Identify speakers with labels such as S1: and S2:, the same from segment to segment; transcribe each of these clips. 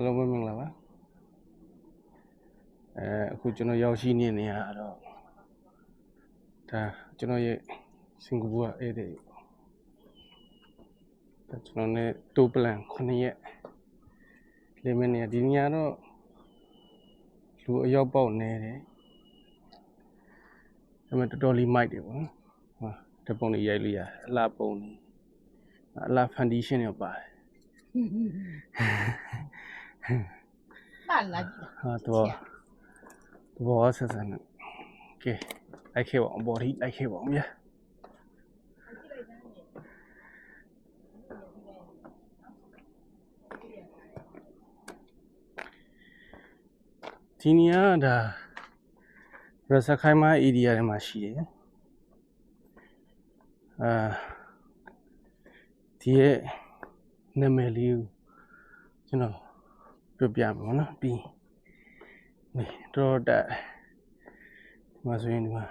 S1: အားလုံးပဲမင်္ဂလာပါအဲအခုကျွန်တော်ရောက်ရှိနေနေရတော့ဒါကျွန်တော်ရဲ့စင်ကာပူကဧည့်သည်ဒါကျွန်တော်နဲ့တိုးပလန်9ရက်လေမင်းနေဒီညတော့လူအယောက်ပေါက်နေတယ်ဒါပေမဲ့တော်တော်လေးမိုက်တယ်ပေါ့နော်ဟောတပုံလေးရိုက်လို့ရအလားပုံလေးအလားဖန်ဒီရှင်းရောပါတယ်
S2: ပါလာကြည့်
S1: ဟာတော့တဘောဆက်ဆန်းနဲ့ကဲလိုက်ခဲ့ပါအောင်ဘော်ဒီလိုက်ခဲ့ပါအောင်ညာဒီနေရာဒါရစခိုင်မအေရီယာထဲမှာရှိတယ်အာဒီရဲ့နာမည်လေးကိုကျွန်တော် ပြောပြမှာနော်ပြီးနေတော့တက်ဒီမှာဆိုရင်ဒီမှာ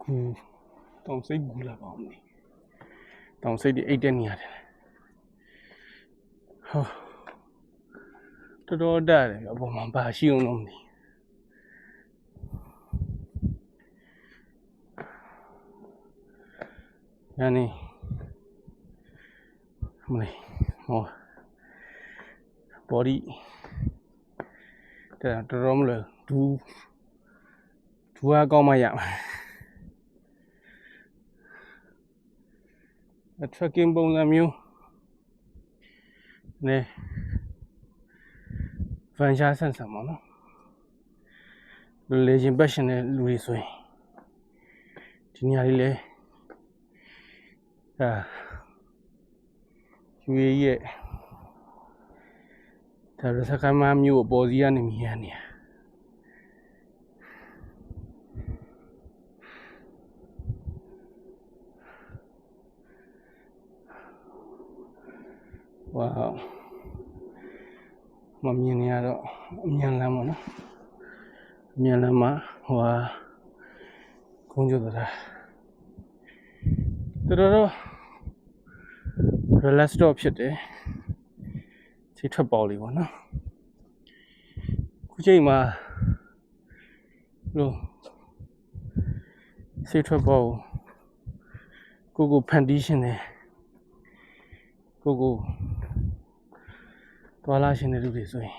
S1: ဂူတောင်စိတ်ဂူလာပါအောင်နေတောင်စိတ်ဒီအိတ်တဲ့နေရတယ်ဟောတော်တော်တက်တယ်အပေါ်မှာဘာရှိအောင်လို့မသိညာနေမလေးဟော body တဲ့တော်တော်မလို့ဒူးဒူးအားကောင်းမှရမှာအ tracking ပုံစံမျိုးနဲဗန်ရှားဆန်ဆန်ပါနော်လေဂျင်ပတ်ရှင်တဲ့လူတွေဆိုရင်ဒီနေရာလေးလေအာယူရေးရဲ့ ဒါရစကမမျိုးအပေါ်စီကနေမြင်ရနေရဝေါမမြင်နေရတော့အမြန်လမ်းပေါ့နော်အမြန်လမ်းမှာဟိုဟာကုန်းကျတော့တာတော်တော် relax တော့ဖြစ်တယ် စိတ်ထွက်ပေါက်လေးပေါ့နော်ခုချိန်မှာလို့စိတ်ထွက်ပေါက်ကိုကိုဖန်တီးရှင်တယ်ကိုကိုတွာလာရှင်တဲ့လူတွေဆိုရင်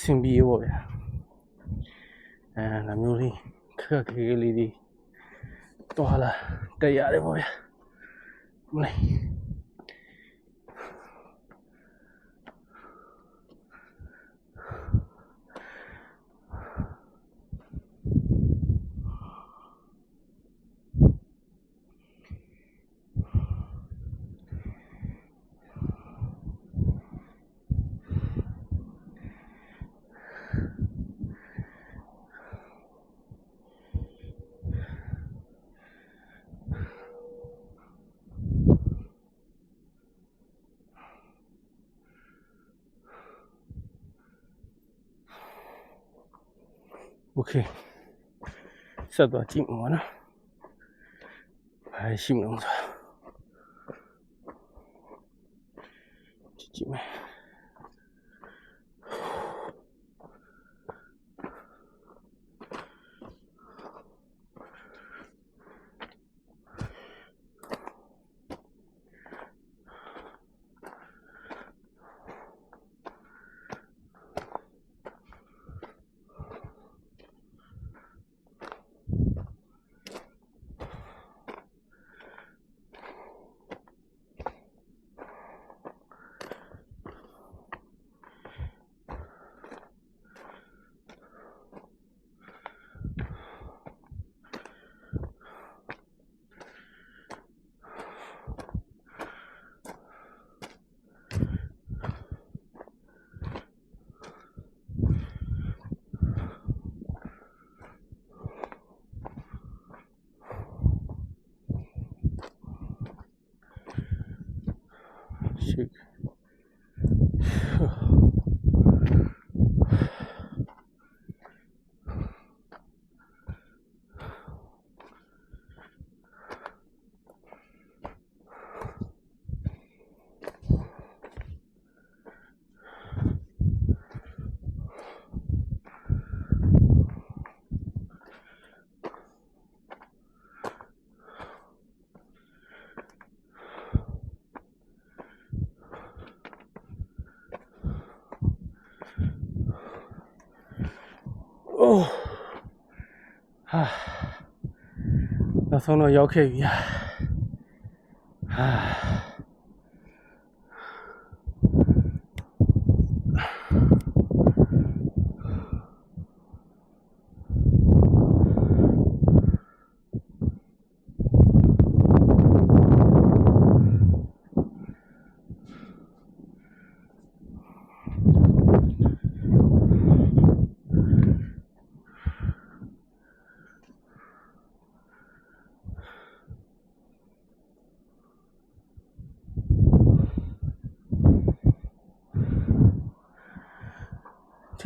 S1: စင်ပြေပေါ့ဗျာအဲဒါမျိုးလေးခက်ခက်ခဲခဲလေးတွေတွာလာတက်ရတယ်ပေါ့ဗျာမလေး โอเคဆက်သွားကြည့်မှာပါနော်ဘာရှိမလို့ဆိုကြ ရှိ အိုးဟာနောက်ဆုံးတော့ရောက်ခဲ့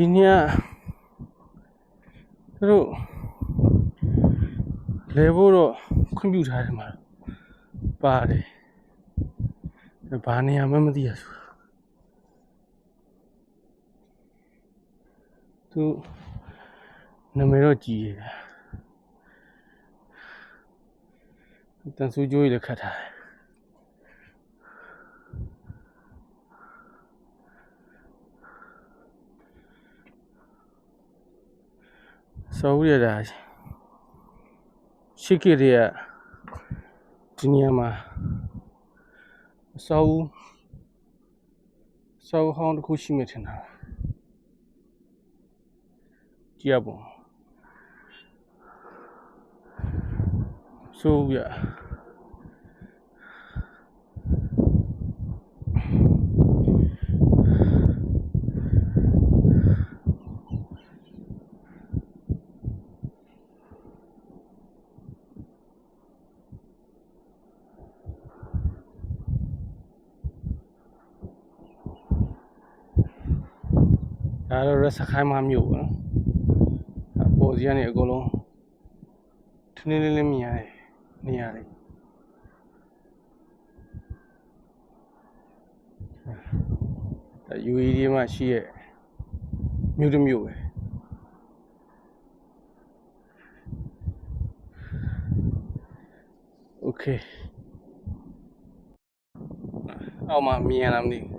S1: ဒီနေ့ကသူတို့လဲဖို့တော့ခွင့်ပြုထားတယ်မှာပါတယ်ဘာနေရာမှမသိရဆိုသူနာမည်တော့ကြည်ရတန်ဆူကြိုးကြီးလည်းခတ်ထားတယ် ဆောဦးရတာရှိခိရဒီနေရာမှာဆောဦးဆောဦးဟောင်းတစ်ခုရှိမှထင်တာကြည့်ရပုံဆိုရ ဒါတော့ရက်စခိုင်းမမြို့ပေါ့နော်အပေါ်စီကနေအကုန်လုံးထင်းထင်းလင်းလင်းမြင်ရတယ်နေရာလေးဒါ UAE ဒီမှာရှိရဲ့မြို့တစ်မြို့ပဲโอเคအောက်မှာမြင်ရလားမသိဘူးကျွန်တော်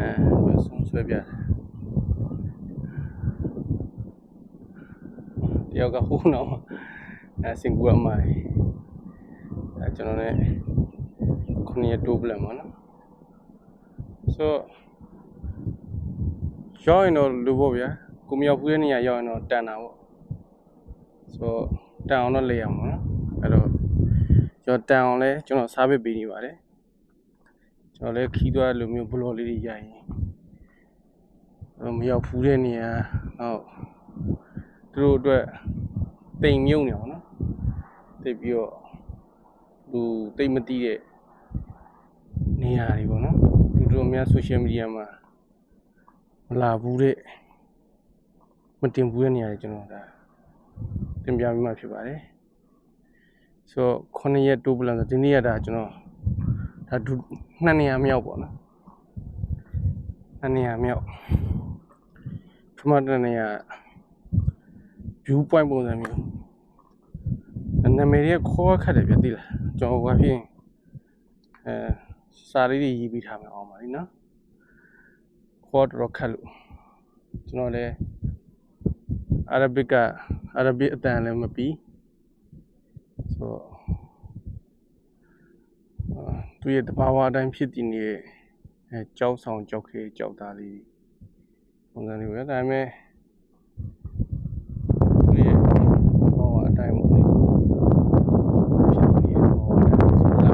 S1: အဲဆုံးဆွဲပြတယ်တယောက်ကဟိုးနောက်မှာအဲစင်ကူရမိုင်အဲကျွန်တော်လည်းခုနှစ်ရက်တိုးပလန်ပါနော်ဆိုရောက်ရင်တော့လူပေါ့ဗျာကိုမြောက်ဖူးတဲ့နေရာရောက်ရင်တော့တန်တာပေါ့ဆိုတန်အောင်တော့လေရမှာနော်အဲ့တော့ကျွန်တော်တန်အောင်လဲကျွန်တော်စားပစ်ပေးနေပါတယ် ကျွန်တော်လည်းခီးသွားလိုမျိုးဘလော့လေးတွေရိုက်ရင်အဲ့မရောက်ဖူးတဲ့နေရာဟုတ်သူတို့အတွက်တိမ်မြုံနေအောင်နော်တိတ်ပြီးတော့လူတိတ်မတီးတဲ့နေရာတွေပေါ့နော်သူတို့များ social media မှာမလာဘူးတဲ့မတင်ဘူးတဲ့နေရာတွေကျွန်တော်ဒါတင်ပြပြီးမှဖြစ်ပါတယ်ဆိုတော့ခုနှစ်ရက်တိုးပလန်ဆိုဒီနေ့ကဒါကျွန်တော် ဒါဒုနှစ်နေရာမြောက်ပေါ့နော်နှစ်နေရာမြောက်ပထမတစ်နေရာ view point ပုံစံမျိုးနာမည်တွေကခေါ်ခတ်တယ်ပြသိလားကျွန်တော်ဘာဖြစ်ရင်အဲစာလေးတွေရေးပြီးထားမယ်အောင်ပါလိနော်ခေါ်တော့ခတ်လို့ကျွန်တော်လည်းအာရဗစ်ကအာရဗစ်အတန်လည်းမပြီးဆိုတော့အာ သူရဲ့တဘာဝအတိုင်းဖြစ်တည်နေတဲ့အဲကြောက်ဆောင်ကြောက်ခဲကြောက်သားလေးပုံစံလေးပဲဒါပေမဲ့သူရဲ့ဘောအတိုင်းပေါ့လေဖြစ်ပြီးရဲ့ဘောအတိုင်းဆိုလာ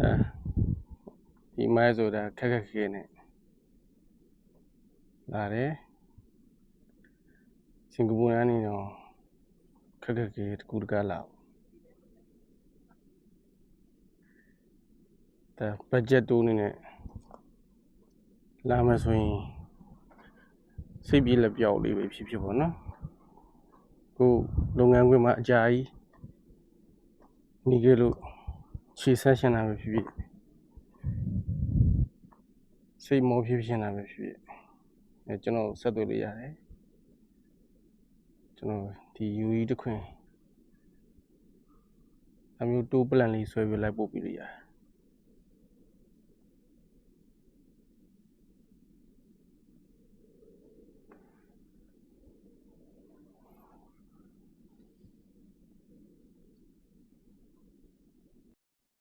S1: အဲဒီမိုင်းဆိုတာခက်ခက်ခဲခဲနဲ့ လာတယ်စင်ကာပူကနေတော့ခက်ခက်ခဲတကူတကလာဒါဘတ်ဂျက်တိုးနေနဲ့လာမယ်ဆိုရင်စိတ်ပြေလက်ပြောက်လေးပဲဖြစ်ဖြစ်ပေါ့နော်ကိုလုပ်ငန်းခွင်မှာအကြာကြီးနေကြလို့ခြေဆက်ရှင်တာပဲဖြစ်ဖြစ်စိတ်မောဖြစ်ဖြစ်ရှင်တာပဲဖြစ်ဖြစ် အဲကျွန်တော်ဆက်သွယ်လို့ရတယ်ကျွန်တော်ဒီ UE တစ်ခွင်အမျိုးတိုးပလန်လေးဆွဲပြီးလိုက်ပို့ပြီးလို့ရတယ်